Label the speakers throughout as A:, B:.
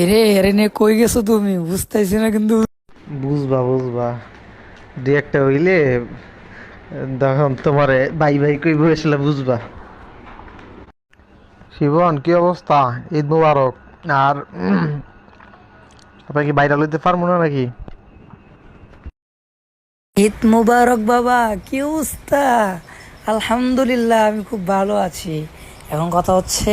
A: এরে এরে নে কই গেছো তুমি? বুঝতেছি না কিন্তু।
B: বুঝবা বুঝবা। দু একটা হইলে তখন তোমারে বাই বাই কই বসলে বুঝবা। শিবন কি অবস্থা? ঈদ মুবারক। আর আপনার কি বাইরে লইতে পারব না নাকি?
A: ঈদ মুবারক বাবা কি অবস্থা? আলহামদুলিল্লাহ আমি খুব ভালো আছি। এখন কথা হচ্ছে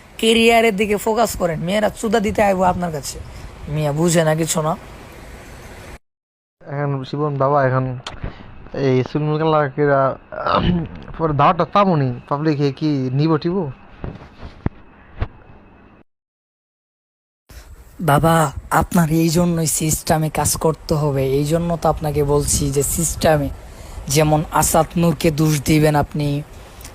A: কেরিয়ারের দিকে ফোকাস করেন। মেয়েরা চুদা দিতে আইবো আপনার কাছে। মিয়া বুঝে না কিছু না।
B: এখন শিবন বাবা এখন এই চুলমুল কালার কেরা পরে দাওয়াটা পাবনি পাবলিকে কি নিব টিব?
A: বাবা আপনার এই জন্যই সিস্টেমে কাজ করতে হবে। এই জন্য তো আপনাকে বলছি যে সিস্টেমে যেমন আসাদ নূরকে দোষ দিবেন আপনি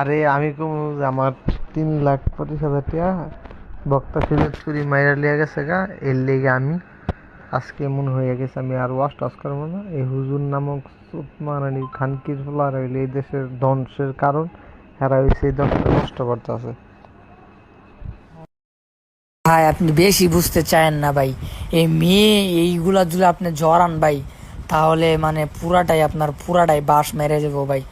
B: আরে আমি কম আমার তিন লাখ পঁচিশ হাজার টাকা বক্তা সিলেক্ট করি মাইরা লিয়া গেছে গা, এর লেগে আমি আজকে মনে হয়ে গেছে, আমি আর ওয়াশ টাস করব না। এই হুজুর নামক সুতমানানি খানকির ফলার হইলে এই দেশের ধ্বংসের কারণ হেরা হয়েছে এই দেশটা নষ্ট করতে আছে
A: ভাই, আপনি বেশি বুঝতে চায়েন না ভাই। এই মেয়ে এইগুলা যদি আপনি জড়ান ভাই, তাহলে মানে পুরাটাই আপনার পুরাটাই বাস মেরে যাব ভাই।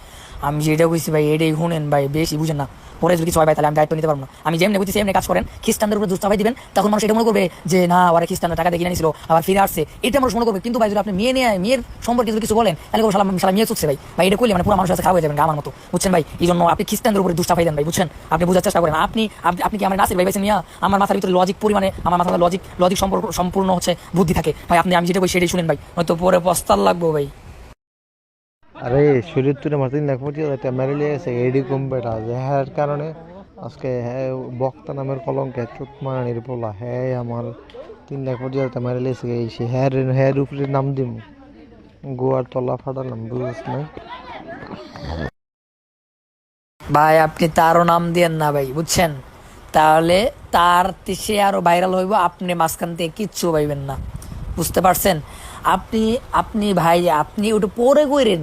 A: আমি যেটা কইছি ভাই, এটাই শুনেন ভাই, বেশি বুঝেন না। পরে যদি কিছু হয় ভাই, তাহলে আমি দায়িত্ব নিতে পারব না। আমি যেমনি বুঝছি সেমনি কাজ করেন। খ্রিস্টানদের উপরে দুষ্টাভাই দিবেন, তখন মানুষ এটা মনে করবে যে, না ওরা খ্রিস্টানরা টাকা দিয়ে কিনে নিছিল, আবার ফিরে আসছে। এটা মানুষ মনে করবে। কিন্তু ভাই, যদি আপনি মেয়ে নিয়ে, মেয়ের সম্পর্কে যদি কিছু বলেন, তাহলে সালাম সালাম মেয়ে চুকছে ভাই। ভাই, এটা করলে মানে পুরো মানুষের কাছে হয়ে যাবেন আমার মতো। বুঝছেন ভাই? এই জন্য আপনি খ্রিস্টানদের উপরে দুষ্টাভাই দেন ভাই, বুঝছেন? আপনি বোঝার চেষ্টা করেন। আপনি আপনি- কি আমার নাসির ভাই বেছে নিয়ে? আমার মাথার ভিতরে লজিক পরিমাণে আমার মাথার লজিক লজিক সম্পর্ক সম্পূর্ণ হচ্ছে বুদ্ধি থাকে। ভাই, আপনি আমি যেটা বই সেটাই শুনেন ভাই। হয়তো পরে পস্তার লাগবো ভাই।
B: আরে, শরীর তুলে আমার তিন লাখ পঁচিশ হাজার টাকা মেরে লিয়ে গেছে এডি কম্পিউটার যে কারণে আজকে হ্যাঁ বক্তা নামের কলঙ্কে চুতমারানির পোলা হ্যাঁ আমার তিন লাখ পঁচিশ হাজার টাকা মেরে লিয়েছে এই সে হ্যার হ্যার উপরে নাম দিম। গোয়ার তলা ফাটালাম বুঝিস না
A: ভাই, আপনি তারও নাম দিয়েন না ভাই, বুঝছেন? তাহলে তার সে আরও ভাইরাল হইব, আপনি মাঝখান থেকে কিচ্ছু পাইবেন না। বুঝতে পারছেন? আপনি আপনি ভাই, আপনি ওটা পরে কইরেন।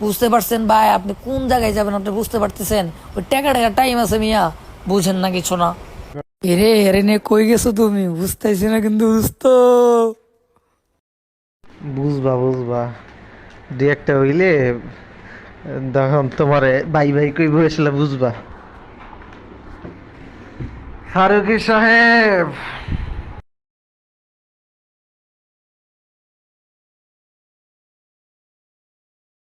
A: বুঝতে পারছেন ভাই? আপনি কোন জায়গায় যাবেন? আপনি বুঝতে পারতেছেন? ওই টাকা টাকা টাইম আছে মিয়া। বুঝেন না কিছু না। এরে এরে নিয়ে কই গেছো তুমি? বুঝতেছি না কিন্তু বুঝতো।
B: বুঝবা বুঝবা। দু একটা হইলে তখন তোমারে বাই বাই কই বসলে বুঝবা। ফারুকি সাহেব!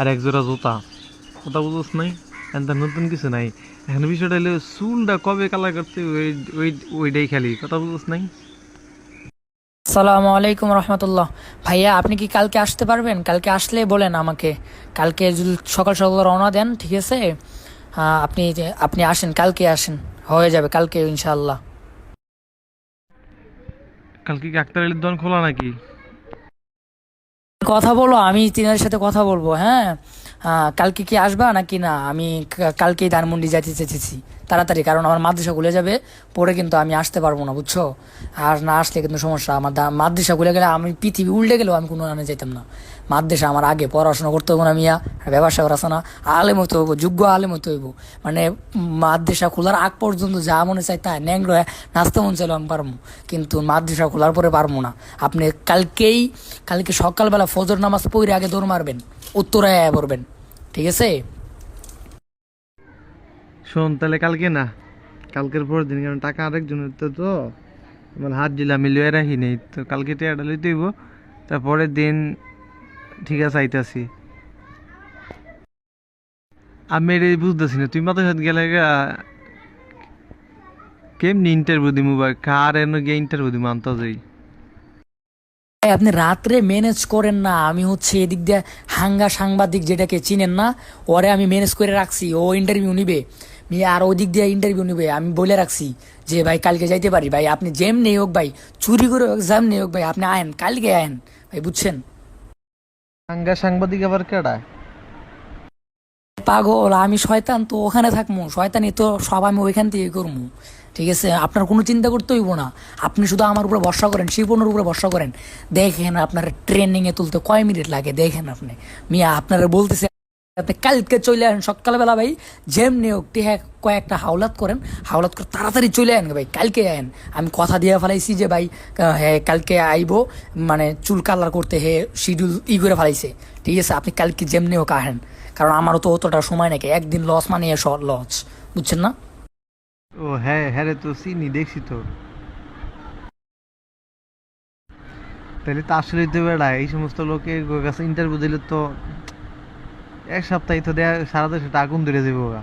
B: আর এক জোড়া জুতা। কথা বুঝোস নাই? এনতা নতুন কিছু নাই। এখন বিষয়টা হলো চুলটা কবে কালার করতে ওই ওই ওইটাই খালি। কথা বুঝোস নাই?
A: আসসালামু আলাইকুম রহমতুল্লাহ। ভাইয়া আপনি কি কালকে আসতে পারবেন? কালকে আসলে বলেন আমাকে। কালকে যদি সকাল সকাল রওনা দেন ঠিক আছে? আপনি আপনি আসেন কালকে আসেন। হয়ে যাবে কালকে ইনশাআল্লাহ।
B: কালকে কি আক্তার আলীর দোকান খোলা নাকি?
A: কথা বলো, আমি তিনার সাথে কথা বলব হ্যাঁ? কালকে কি আসবা নাকি না? আমি কালকেই ধানমন্ডি যাইতে চেয়েছি তাড়াতাড়ি, কারণ আমার মাদ্রাসা খুলে যাবে, পরে কিন্তু আমি আসতে পারব না, বুঝছ? আর না আসলে কিন্তু সমস্যা, আমার মাদ্রাসা খুলে গেলে আমি পৃথিবী উল্টে গেলেও আমি কোনো আনে যাইতাম না। মাদ্রাসা আমার আগে পড়াশোনা করতে হব না মিয়া ব্যবসা করা না। আলেম হতে হইব, যোগ্য আলেম হতে হইব। মানে মাদ্রাসা খোলার আগ পর্যন্ত যা মনে চাই তাই ন্যাংলো নাচতে মন চাইলেও আমি পারব কিন্তু মাদ্রাসা খোলার পরে পারব না। আপনি কালকেই, কালকে সকালবেলা ফজর নামাজ পড়ে আগে দৌড় মারবেন, উত্তরায় পড়বেন, ঠিক আছে?
B: শোন, তাহলে কালকে না, কালকের পর দিন, কারণ টাকা আরেকজনের তো তো, আমার হাত দিলে আমি লয়ে রাখি নেই, তো কালকে টাকাটা লইতে হইব, তারপরের দিন ঠিক আছে আইতাছি। আমি এটা বুঝতেছি না তুই মাথার সাথে গেলে কেমনি ইন্টারভিউ দিমু বা কার এনে গিয়ে ইন্টারভিউ দিমু আনতে যাই
A: ভাই, আপনি রাত্রে ম্যানেজ করেন না আমি হচ্ছে এদিক দিয়ে হাঙ্গা সাংবাদিক যেটাকে চিনেন না ওরে আমি ম্যানেজ করে রাখছি ও ইন্টারভিউ নিবে নিয়ে আর ওই দিক দিয়ে ইন্টারভিউ নিবে আমি বলে রাখছি যে ভাই কালকে যাইতে পারি। ভাই আপনি যেম নেই হোক ভাই চুরি করে হোক নেই হোক ভাই আপনি আয়েন কালকে আয়েন ভাই বুঝছেন?
B: সাংবাদিক
A: পাগল, আমি শয়তান, তো ওখানে থাকব শয়তানি তো সব আমি ওইখান থেকে করব ঠিক আছে? আপনার কোনো চিন্তা করতে হইব না। আপনি শুধু আমার উপরে ভরসা করেন শিবনের উপরে ভরসা করেন। দেখেন আপনার ট্রেনিংয়ে তুলতে কয় মিনিট লাগে? দেখেন আপনি। মিয়া, আপনারা বলতেছে আপনি কালকে চলে আসেন। সকালবেলা ভাই যেমনি হোক টিহা কয়েকটা হাওলাত করেন। হাওলাত করে তাড়াতাড়ি চলে আন ভাই, কালকে আয়েন আমি কথা দিয়ে ফেলাইছি যে ভাই হ্যাঁ কালকে আইবো মানে চুল কালার করতে হে শিডিউল ই করে ফেলাইছে। ঠিক আছে, আপনি কালকে যেমনি হোক আহেন কারণ আমারও তো অতটা সময় নাকি একদিন লস মানে লস বুঝছেন না?
B: ও হ্যাঁ হ্যাঁ রে, তো চিনি, দেখছি তো। তাহলে তো আসলেই তো বেড়া এই সমস্ত লোকের কাছে ইন্টারভিউ দিলে তো এক সপ্তাহে তো দেয়া সারা দেশে আগুন ধরে গা।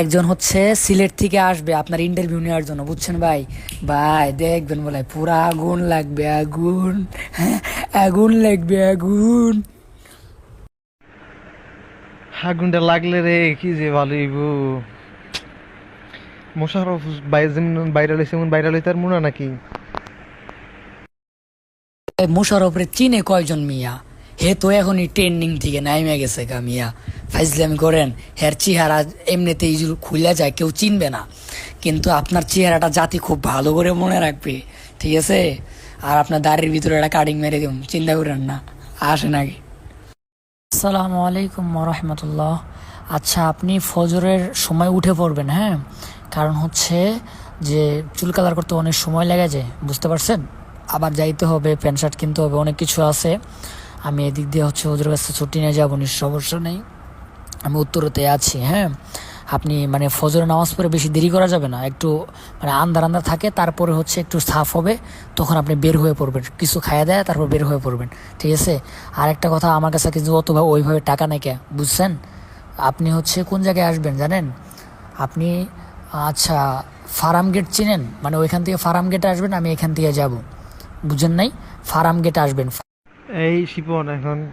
A: একজন হচ্ছে সিলেট থেকে আসবে আপনার ইন্টারভিউ নেওয়ার জন্য বুঝছেন ভাই? ভাই দেখবেন বলে পুরা আগুন লাগবে আগুন হ্যাঁ? আগুন লাগবে আগুন।
B: আগুনটা লাগলে রে কি যে ভালো হইবো। মোশারফ বাইরে যেমন বাইরে লইছে এমন বাইরে লইতে আর মনে নাকি?
A: মোশারফরে চিনে কয়জন মিয়া? হে তো এখনই ট্রেন্ডিং থেকে নাইমে গেছে গা মিয়া। ফাইজলামি করেন, হের চেহারা এমনিতেই খুলে যায়, কেউ চিনবে না। কিন্তু আপনার চেহারাটা জাতি খুব ভালো করে মনে রাখবে, ঠিক আছে? আর আপনার দাড়ির ভিতরে একটা কাটিং মেরে দিন চিন্তা করেন না আসে নাকি আসসালামু আলাইকুম রহমতুল্লাহ। আচ্ছা আপনি ফজরের সময় উঠে পড়বেন হ্যাঁ? কারণ হচ্ছে যে চুল কালার করতে অনেক সময় লেগে যায়, বুঝতে পারছেন? আবার যাইতে হবে, প্যান্ট শার্ট কিনতে হবে, অনেক কিছু আছে। আমি এদিক দিয়ে হচ্ছে ওদের কাছে ছুটি নিয়ে যাব নিঃ সমস্যা নেই। আমি উত্তরতে আছি হ্যাঁ? আপনি মানে ফজরের নামাজ পড়ে বেশি দেরি করা যাবে না, একটু মানে আন্দার আন্দার থাকে, তারপরে হচ্ছে একটু সাফ হবে, তখন আপনি বের হয়ে পড়বেন, কিছু খাইয়া দেয়, তারপর বের হয়ে পড়বেন, ঠিক আছে? আর একটা কথা আমার কাছে কিন্তু অত ভা- ওইভাবে টাকা নেই কে, বুঝছেন? আপনি হচ্ছে কোন জায়গায় আসবেন জানেন? আপনি আচ্ছা ফার্ম গেট চিনেন? মানে ওইখান থেকে ফার্ম গেটে আসবেন, আমি এখান থেকে যাব, বুঝেন নাই? ফার্ম গেটে আসবেন।
B: এই শিপন, এখন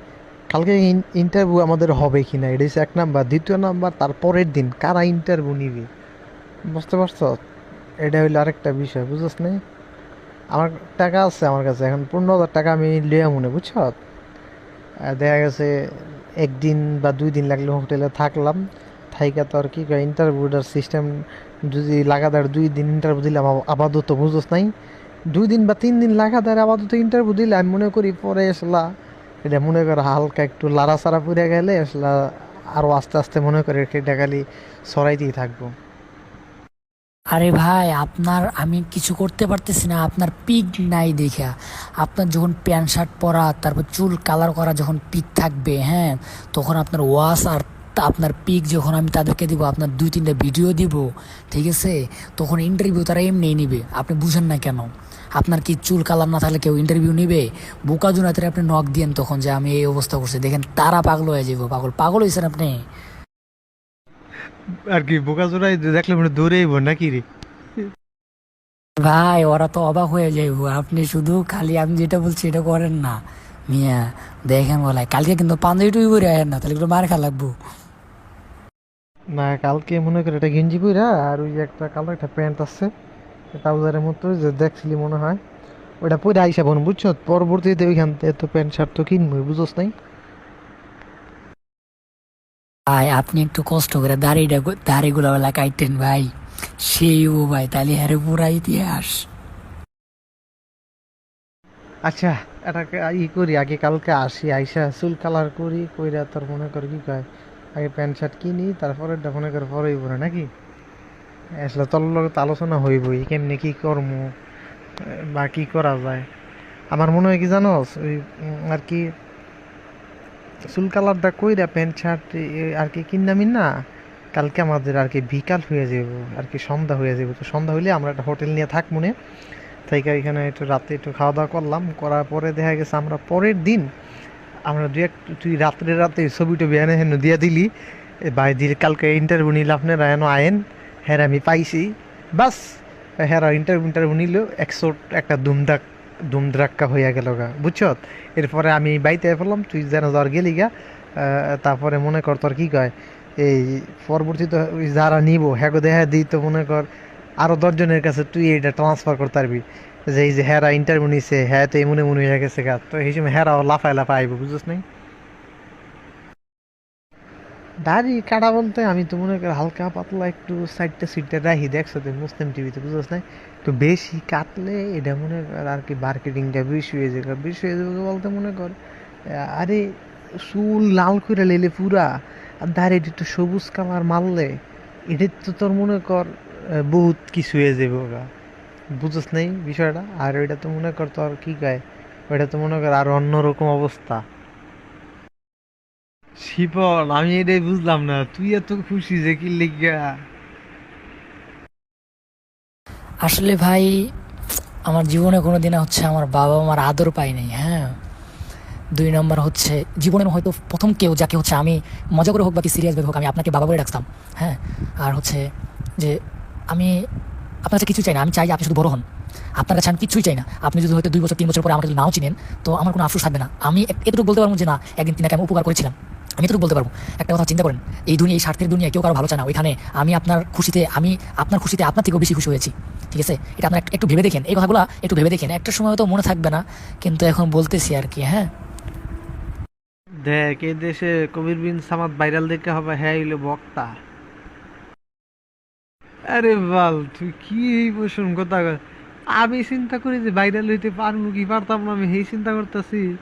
B: কালকে ইন্টারভিউ আমাদের হবে কি না এটা এক নাম্বার। দ্বিতীয় নাম্বার, তার পরের দিন কারা ইন্টারভিউ নিবে? বুঝতে পারছ? এটা হইল আরেকটা বিষয় বুঝছ না? আমার টাকা আছে আমার কাছে, এখন পনেরো হাজার টাকা আমি লিয়া মনে, বুঝছ? দেখা গেছে একদিন বা দুই দিন লাগলে হোটেলে থাকলাম, থাইকা তো আর কি ইন্টারভিউটার সিস্টেম যদি লাগাতার দুই দিন ইন্টারভিউ দিলাম আপাতত বুঝোস নাই? দুই দিন বা তিন দিন লাগাতার আপাতত ইন্টারভিউ দিলে আমি মনে করি পরে আসলা এটা মনে করো হালকা একটু লাড়াচাড়া পড়ে গেলে আসলা আরও আস্তে আস্তে মনে করে সেটা খালি সরাইতেই থাকব।
A: আরে ভাই, আপনার আমি কিছু করতে পারতেছি না, আপনার পিক নাই দেখা আপনার যখন প্যান্ট শার্ট পরা, তারপর চুল কালার করা যখন পিক থাকবে হ্যাঁ তখন আপনার ওয়াশ আর আপনার পিক যখন আমি তাদেরকে দিব, আপনার দুই তিনটা ভিডিও দিব, ঠিক আছে? তখন ইন্টারভিউ তারা এমনি নিবে, আপনি বুঝেন না কেন? আপনার কি চুল কালার না থাকলে কেউ ইন্টারভিউ নিবে? বোকা জুনাতে আপনি নক দিয়েন তখন যে আমি এই অবস্থা করছি। দেখেন তারা পাগল হয়ে যাব পাগল। পাগল হয়েছেন আপনি।
B: আর কি বোকা জোড়াই দেখলে মানে দৌড়েইব নাকি রে?
A: ভাই ওরা তো অবাক হয়ে যাইব। আপনি শুধু খালি আমি যেটা বলছি এটা করেন না। মিয়া দেখেন বলাই কালকে কিন্তু পাঞ্জাবি টুই পরে আয়েন না তাহলে একটু মার খা লাগবো।
B: না কালকে মনে করে এটা গেঞ্জি পইরা আর ওই একটা কালো একটা প্যান্ট আছে। ট্রাউজারের মতো যে দেখছিলি মনে হয়। ওইটা পরে আইসা বোন বুঝছ? পরবর্তীতে ওইখান থেকে তো প্যান্ট শার্ট তো কিনবো বুঝোস নাই?
A: ভাই আপনি একটু কষ্ট করে দাড়িটা দাড়িগুলো বেলা কাইটেন ভাই। সেই ও ভাই তাহলে হ্যারে পুরা ইতিহাস।
B: আচ্ছা এটা ই করি আগে কালকে আসি আইসা চুল কালার করি কইরা তোর মনে কর কি কয় আগে প্যান্ট শার্ট কিনি তারপরে মনে করে পরেই পরে নাকি? আসলে তোর লগত আলোচনা হইবই, কেমনে কি কর্ম, বা কি করা যায়। আমার মনে হয় কি জানোস, ওই আর কি চুল কালারটা কইরা প্যান্ট, শার্ট আর কি কিনামিন না কালকে আমাদের আর কি বিকাল হয়ে যাব আর কি সন্ধ্যা হয়ে যাব তো সন্ধ্যা হইলে আমরা একটা হোটেল নিয়ে থাক মনে থেকে এখানে একটু রাতে একটু খাওয়া দাওয়া করলাম, করার পরে দেখা গেছে আমরা পরের দিন আমরা দু এক, তুই রাত্রে রাতে ছবি টবি এনে হেন দিয়া দিলি। ভাই দিলে, কালকে ইন্টারভিউ নিলে আপনারা, এনে আয়েন। হ্যাঁ আমি পাইছি। বাস হ্যাঁ ইন্টারভিউ ইন্টারভিউ নিল একশো একটা দুমদাক দুমদ্রাক্কা হইয়া গেল গা, বুঝছ? এরপরে আমি বাইতে পড়লাম তুই যেন জ্বর গেলি গা তারপরে মনে কর তোর কি কয়, এই পরবর্তীতে যারা নিব হ্যাঁ দেখা দিই তো মনে কর, আরও দশজনের কাছে তুই এটা ট্রান্সফার করতে পারবি। যে এই যে হ্যারা ইন্টারভিউ নিছে হ্যাঁ তো এমনি মনে হয়ে গেছে গা, তো এই সময় হ্যারাও লাফায় লাফায় আইব, বুঝছিস নাই? দাড়ি কাটা বলতে আমি তো মনে করি হালকা পাতলা একটু সাইডটা সিটটা রাখি দেখছ মুসলিম টিভিতে বুঝছিস নাই? তো বেশি কাটলে এটা মনে কর আর কি মার্কেটিংটা বেশি হয়ে যাবে। বেশি হয়ে যাবে বলতে মনে কর আরে চুল লাল করে লেলে পুরা, আর দাড়িটা একটু সবুজ কালার মারলে এটার তো তোর মনে কর বহুত কিছু হয়ে যাবে ওরা বুঝছ নাই বিষয়টা? আর ওইটা তো মনে কর তোর কি কয়, ওইটা তো মনে কর আর অন্যরকম অবস্থা। শিপন আমি এটাই বুঝলাম না। তুই এত খুশি যে কি লিগা
A: আসলে ভাই, আমার জীবনে কোনো দিনে হচ্ছে আমার বাবা মার আদর পাই নাই হ্যাঁ? দুই নম্বর হচ্ছে, জীবনের হয়তো প্রথম কেউ যাকে হচ্ছে আমি মজা করে হোক বা কি সিরিয়াস হোক, আমি আপনাকে বাবা বলে ডাকতাম হ্যাঁ? আর হচ্ছে যে আমি আপনার কাছে কিছু চাই না, আমি চাই আপনি শুধু বড় হন। আপনার কাছে আমি কিছুই চাই না। আপনি যদি হয়তো দুই বছর, তিন বছর পরে আমাকে যদি নাও চিনেন, তো আমার কোনো আফসোস থাকবে না। আমি এতটুকু বলতে পারব যে না, একদিন তিনাকে আমি উপকার করেছিলাম। আমি এতটুকু বলতে পারব। একটা কথা চিন্তা করেন, এই দুনিয়া, এই স্বার্থের দুনিয়া কেউ কারও ভালো চায় না। ওইখানে আমি আপনার খুশিতে, আমি আপনার খুশিতে আপনার থেকেও বেশি খুশি হয়েছি। ঠিক আছে? এটা আপনার একটু- ভেবে দেখেন। এই কথাগুলো একটু ভেবে দেখেন। একটা সময় তো মনে থাকবে না, কিন্তু এখন বলতেছি আর কি হ্যাঁ?
B: দেখ, এই দেশে কবির বিন সামাদ ভাইরাল দেখে হবে হ্যাঁ হইল বক্তা। আরে বাল, তুই কি এই বসুন কথা আমি চিন্তা করি যে ভাইরাল হইতে পারব কি পারতাম না, আমি সেই চিন্তা করতেছি।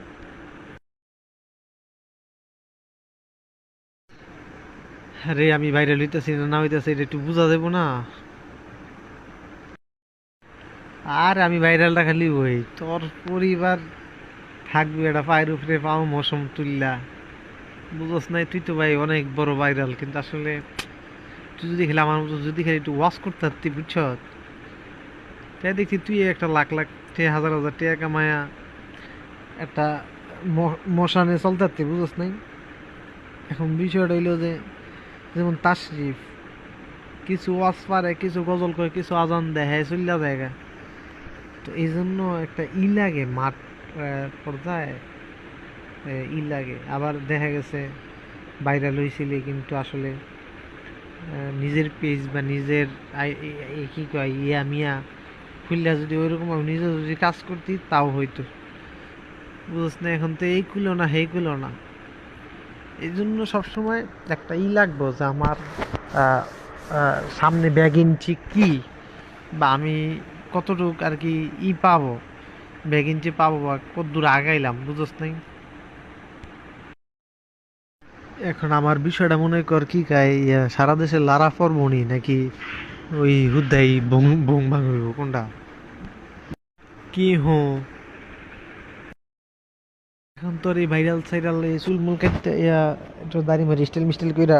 B: আরে আমি ভাইরাল হইতেছি না না হইতেছি, এটা একটু বোঝা যাব না। আর আমি ভাইরালটা খালি ওই, তোর পরিবার থাকবে এটা পায়ের উপরে পাও মৌসুম তুললা। বুঝোস নাই, তুই তো ভাই অনেক বড় ভাইরাল, কিন্তু আসলে তুই যদি খেলে আমার মতো যদি খেলে একটু ওয়াশ করতে পারতি, বুঝছ? তাই দেখছি তুই একটা লাখ লাখ টে, হাজার হাজার টাকা কামায়া একটা মশানে চলতে পারতি, বুঝোস নাই? এখন বিষয়টা হইল যে যেমন তাশরিফ, কিছু ওয়াজ পারে, কিছু গজল করে কিছু আজান দেয় হ্যাঁ চল্লা জায়গা তো এই জন্য একটা ই লাগে মাঠ পর্যায়ে ই লাগে। আবার দেখা গেছে, ভাইরাল হয়েছিল কিন্তু আসলে নিজের পেজ বা নিজের কি কয়, ইয়া মিয়া খুললা যদি ওইরকম নিজে যদি কাজ করতি, তাও হইতো। বুঝছ না, এখন তো এই কুলো না, সেই কুলো না। এই জন্য সবসময় একটা ই লাগবো যে আমার সামনে ব্যাগ ইঞ্চি কি? বা আমি কতটুক আর কি ই পাবো? ব্যাগ ইঞ্চি পাবো বা কতদূর আগাইলাম, বুঝোস নাই? এখন আমার বিষয়টা মনে কর কি কাই সারা দেশে লারা ফরমনি নাকি ওই হুদ্দাই বং বং ভাঙ কোনটা? কি হো? এখন তোর এই ভাইরাল সাইরাল এই চুলমুল কাটতে ইয়া একটু দাড়ি মারি স্টাইল মিস্টাইল কইরা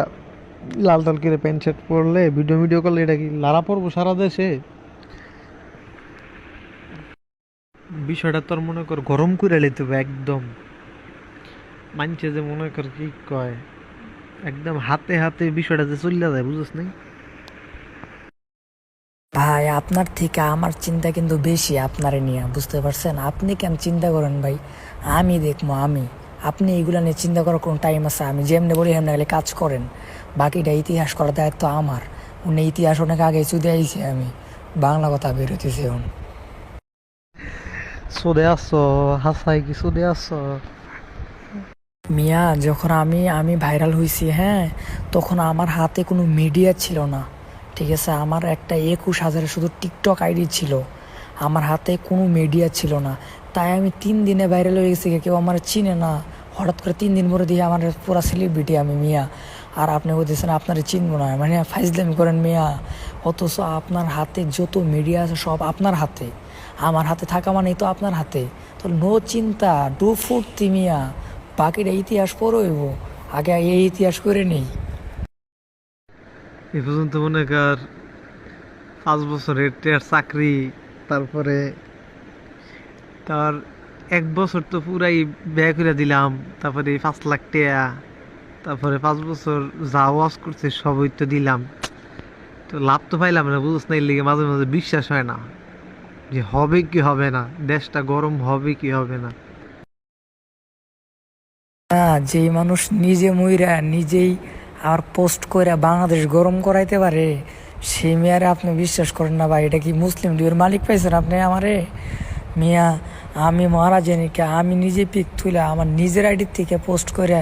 B: লাল টাল করে প্যান্ট শার্ট পরলে ভিডিও ভিডিও করলে এটা কি লারা পড়ব সারা দেশে? বিষয়টা তোর মনে কর গরম করে লেতে হবে একদম। মানছে যে মনে কর কি কয়, একদম হাতে হাতে বিষয়টা যে চলে যায় বুঝছ নাই?
A: ভাই, আপনার থেকে আমার চিন্তা কিন্তু বেশি আপনারে নিয়ে, বুঝতে পারছেন? আপনি কেন চিন্তা করেন ভাই? আমি দেখব আমি। আপনি এগুলো নিয়ে চিন্তা করার কোনো টাইম আছে? আমি যেমনি বলি হেমনি গেলে কাজ করেন। বাকিটা ইতিহাস করার দায়িত্ব আমার। উনি ইতিহাস অনেক আগে চুদে আইছি আমি বাংলা কথা বেরোতেছে এখন।
B: সোদে আসছো হাসাই কি সোদে আসছো
A: মিয়া যখন আমি আমি ভাইরাল হয়েছি হ্যাঁ তখন আমার হাতে কোনো মিডিয়া ছিল না। ঠিক আছে আমার একটা একুশ হাজারে শুধু টিকটক আইডি ছিল। আমার হাতে কোনো মিডিয়া ছিল না। তাই আমি তিন দিনে ভাইরাল হয়ে গেছি, কেউ আমার চিনে না। হঠাৎ করে তিন দিন পরে দিয়ে আমার পুরা সেলিব্রিটি আমি, মিয়া। আর আপনি বলতেছেন, আপনার চিনবো না। মানে ফাইজলামি করেন, মিয়া। অথচ আপনার হাতে যত মিডিয়া আছে, সব আপনার হাতে। আমার হাতে থাকা মানেই তো আপনার হাতে। তো নো চিন্তা ডু ফুর্তি, মিয়া। বাকিটা ইতিহাস পড়ইব। আগে এই ইতিহাস করে নেই।
B: এ পর্যন্ত মনে কর পাঁচ বছরের চাকরি, তারপরে তার এক বছর তো পুরাই ব্যয় করে দিলাম, তারপরে পাঁচ লাখ টাকা, তারপরে পাঁচ বছর যা ওয়াজ করছে সবই তো দিলাম। তো লাভ তো পাইলাম না, বুঝছ না, এর লিগে মাঝে মাঝে বিশ্বাস হয় না। যে হবে কি হবে না, দেশটা গরম হবে কি হবে না।
A: যেই মানুষ নিজে মইরা নিজেই আর পোস্ট করে বাংলাদেশ গরম করাইতে পারে, সেই মেয়ারে আপনি বিশ্বাস করেন না ভাই, এটা কি মুসলিম লীগের মালিক পাইছেন আপনি আমারে? মিয়া, আমি মহারাজনীকে আমি নিজে পিক তুলে আমার নিজের আইডির থেকে পোস্ট করে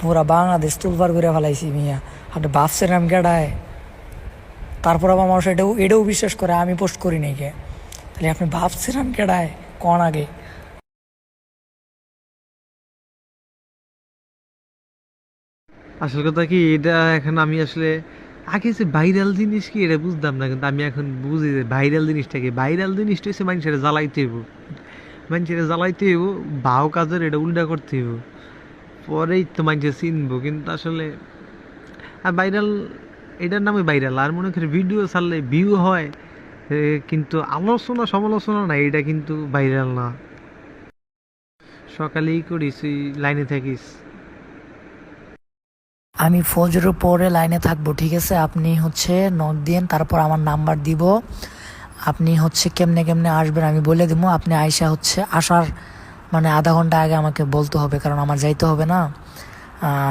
A: পুরা বাংলাদেশ তুলবার করে ফেলাইছি মিয়া। আপনি ভাবছেন আমি গেডায়? তারপর আবার মানুষ এটাও এটাও বিশ্বাস করে, আমি পোস্ট করি নাই কে? তাহলে আপনি ভাবছেন আমি কেডায় কন আগে?
B: আসল কথা কি, এটা এখন আমি আসলে আগে যে ভাইরাল জিনিস কি, এটা বুঝতাম না, কিন্তু আমি এখন বুঝি যে ভাইরাল জিনিসটা কি। ভাইরাল জিনিসটা হচ্ছে মানুষের জ্বালাইতে হইব। মানুষের জ্বালাইতে হইব ভাও কাজের এটা উল্টা করতে হইব। পরেই তো মানুষের চিনবো, কিন্তু আসলে, আর ভাইরাল এটার নামে ভাইরাল আর মনে করি ভিডিও ছাড়লে ভিউ হয় কিন্তু আলোচনা সমালোচনা না এটা কিন্তু ভাইরাল না। সকালেই করিস লাইনে থাকিস।
A: আমি ফজর পরে লাইনে থাকব, ঠিক আছে? আপনি হচ্ছে নক দিন তারপর আমার নাম্বার দিব। আপনি হচ্ছে কেমনে কেমনে আসবেন আমি বলে দিব। আপনি আয়সা হচ্ছে আসার মানে আধা ঘণ্টা আগে আমাকে বলতে হবে, কারণ আমার যাইতে হবে না।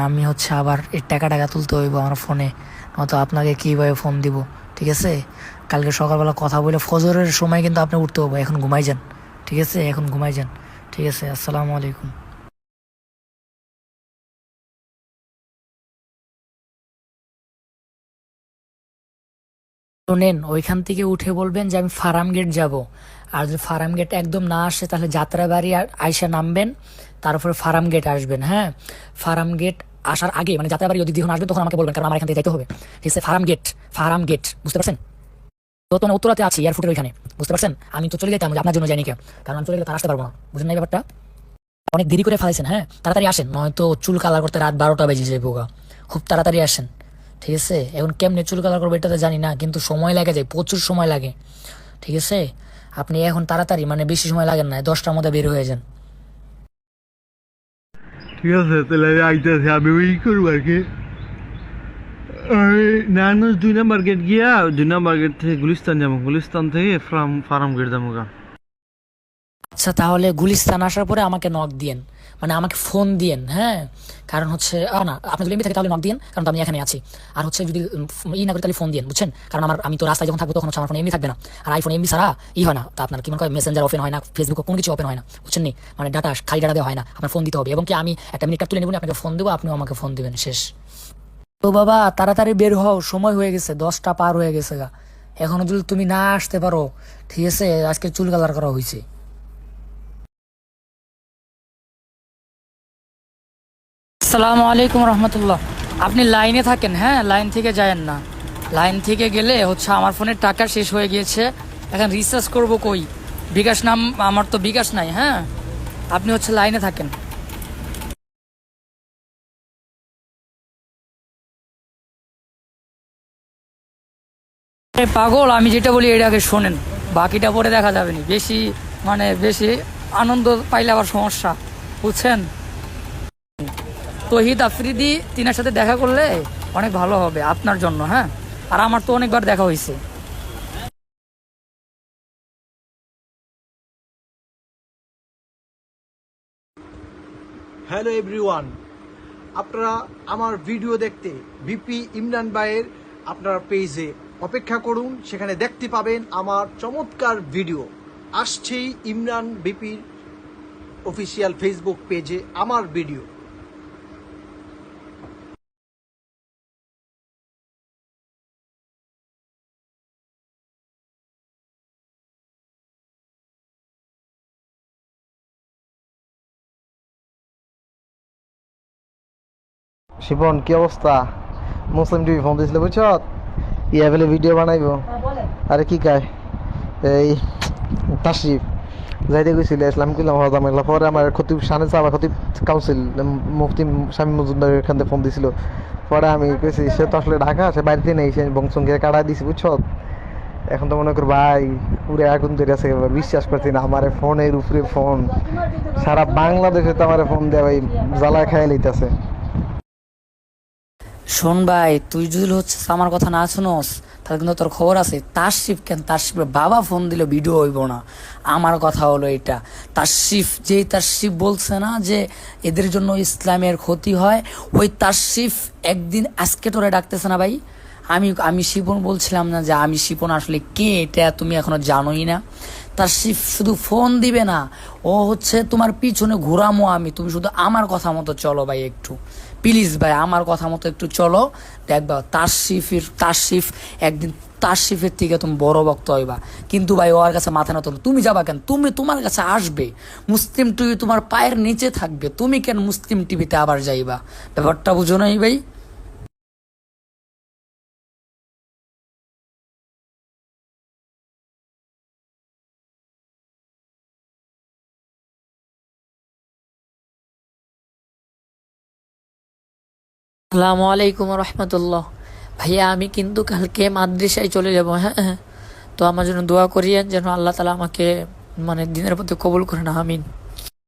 A: আমি হচ্ছে আবার এর টাকা টাকা তুলতে হইব আমার ফোনে। নয়তো আপনাকে কীভাবে ফোন দিব, ঠিক আছে? কালকে সকালবেলা কথা বলে ফজরের সময় কিন্তু আপনি উঠতে হবে এখন ঘুমাই যান, ঠিক আছে? এখন ঘুমাই যান, ঠিক আছে? আসসালামু আলাইকুম। শোনেন ওইখান থেকে উঠে বলবেন যে আমি ফার্ম গেট যাব। আর যদি ফার্ম গেট একদম না আসে, তাহলে যাত্রাবাড়ি আর আইসা নামবেন তারপরে ফার্ম গেট আসবেন হ্যাঁ? ফার্ম গেট আসার আগে মানে যাত্রাবাড়ি যদি যখন আসবেন তখন আমাকে বলবেন, কারণ আমার এখান থেকে যাইতে হবে। ঠিক আছে ফার্ম গেট ফার্ম গেট, বুঝতে পারছেন? তো তো উত্তরাতে আছি, এয়ারপোর্টের ওইখানে, বুঝতে পারছেন? আমি তো চলে যেতাম আপনার জন্য জানি কে কারণ আমি চলে গেলে আসতে পারব না বুঝলেন না ব্যাপারটা? অনেক দেরি করে ফেলাইছেন হ্যাঁ? তাড়াতাড়ি আসেন, নয়তো চুল কালার করতে রাত বারোটা বেজে যাবে খুব তাড়াতাড়ি আসেন। ঠিক আছে? এখন কেমনে চুল কালার করব এটা তো জানি না কিন্তু সময় লাগে যায় প্রচুর সময় লাগে। ঠিক আছে? আপনি এখন তাড়াতাড়ি মানে বেশি সময় লাগেন না দশটার মধ্যে বের হয়ে যান।
B: ঠিক আছে তাহলে আমি আইতেছি আমি ওই করব আর কি। নানুষ দুই নাম্বার গেট গিয়া দুই নাম্বার গেট থেকে গুলিস্তান যাব। গুলিস্তান থেকে ফার্ম ফার্ম গেট যাব
A: আচ্ছা তাহলে গুলিস্তান আসার পরে আমাকে নক দিয়েন। মানে আমাকে ফোন দিয়েন হ্যাঁ? কারণ হচ্ছে না, আপনি যদি এমনি থাকে তাহলে নক দিয়েন, কারণ আমি এখানে আছি। আর হচ্ছে যদি ই না করি তাহলে ফোন দিয়েন, বুঝছেন? কারণ আমার, আমি তো রাস্তায় যখন থাকব তখন হচ্ছে আমার ফোন এমনি থাকবে না। আর আইফোন এমনি ছাড়া ই হয় না। তা আপনার কি মনে হয় মেসেঞ্জার ওপেন হয় না ফেসবুক কোনো কিছু ওপেন হয় না, বুঝছেন মানে ডাটা খালি ডাটা দেওয়া হয় না, আপনার ফোন দিতে হবে। এবং কি আমি একটা মিনিট তুলে নেবেন আপনাকে ফোন দেবো, আপনিও আমাকে ফোন দিবেন, শেষ। তো বাবা, তাড়াতাড়ি বের হও, সময় হয়ে গেছে, দশটা পার হয়ে গেছে গা। এখনও যদি তুমি না আসতে পারো, ঠিক আছে, আজকে চুল কালার করা হয়েছে। আসসালামু আলাইকুম রহমতুল্লাহ। আপনি লাইনে থাকেন হ্যাঁ? লাইন থেকে যায়েন না। লাইন থেকে গেলে হচ্ছে আমার ফোনের টাকা শেষ হয়ে গিয়েছে। এখন রিচার্জ করব কই? বিকাশ নাম, আমার তো বিকাশ নাই হ্যাঁ? আপনি হচ্ছে লাইনে থাকেন। পাগল, আমি যেটা বলি এটা আগে শোনেন। বাকিটা পরে দেখা যাবে না। বেশি মানে বেশি আনন্দ পাইলে আবার সমস্যা, বুঝছেন? তহিদ আফ্রিদি, তিনার সাথে দেখা করলে অনেক ভালো হবে আপনার জন্য হ্যাঁ? আর আমার তো অনেকবার দেখা হয়েছে।
C: হ্যালো এভরিওয়ান, আপনারা আমার ভিডিও দেখতে বিপি ইমরান ভাইয়ের আপনার পেজে অপেক্ষা করুন, সেখানে দেখতে পাবেন আমার চমৎকার ভিডিও। আসছেই ইমরান বিপির অফিসিয়াল ফেসবুক পেজে আমার ভিডিও।
B: শিপন কি অবস্থা? মুসলিম টিভি ফোন দিয়েছিল বুঝছ? ইয়া ফেলে ভিডিও বানাইব। আরে কি কায়? এই তাশরিফ যাইতে গেছিল ইসলাম কিলাম হজাম এগুলা পরে আমার খতিব সানে চাবা খতিব কাউন্সিল মুফতি স্বামী মজুমদার এখান থেকে ফোন দিছিল পরে আমি কইছি সে তো আসলে ঢাকা সে বাড়িতে নেই সে বংশঙ্গে কাটা দিছি বুঝছ? এখন তো মনে কর ভাই পুরো আগুন ধরে আছে বিশ্বাস করছি না আমার ফোনের উপরে ফোন সারা বাংলাদেশে তো আমার ফোন দেয় ভাই জ্বালা খাইয়া লইতেছে।
A: শোন ভাই, তুই যদি হচ্ছে আমার কথা না শুনোস, তাহলে কিন্তু তোর খবর আছে। তারশিফ কেন? তারশিফের বাবা ফোন দিলে ভিডিও হইব না। আমার কথা হলো এটা। তারশিফ যেই তারশিফ বলছে না যে এদের জন্য ইসলামের ক্ষতি হয়, ওই তারশিফ একদিন আজকে তোরে ডাকতেছে না ভাই? আমি আমি শিপন বলছিলাম না যে আমি শিপন আসলে কে এটা তুমি এখনও জানোই না। তার শিফ শুধু ফোন দিবে না। ও হচ্ছে তোমার পিছনে ঘোরামো আমি। তুমি শুধু আমার কথা মতো চলো ভাই একটু। প্লিজ ভাই, আমার কথা মতো একটু চলো। দেখবা তার তাসিফ একদিন তার শিফের থেকে তুমি বড় ভক্ত হইবা। কিন্তু ভাই ওর কাছে মাথা না। তোলো তুমি যাবা কেন? তুমি তোমার কাছে আসবে। মুসলিম টিভি তোমার পায়ের নিচে থাকবে। তুমি কেন মুসলিম টিভিতে আবার যাইবা? ব্যাপারটা বুঝো নাই ভাই? আসসালামু আলাইকুম রহমতুল্লাহ ভাইয়া, আমি কিন্তু কালকে মাদ্রাসায় চলে যাব হ্যাঁ? হ্যাঁ তো আমার জন্য দোয়া করিয়েন যেন আল্লাহ তালা আমাকে মানে দিনের মধ্যে কবুল করেন, আমিন।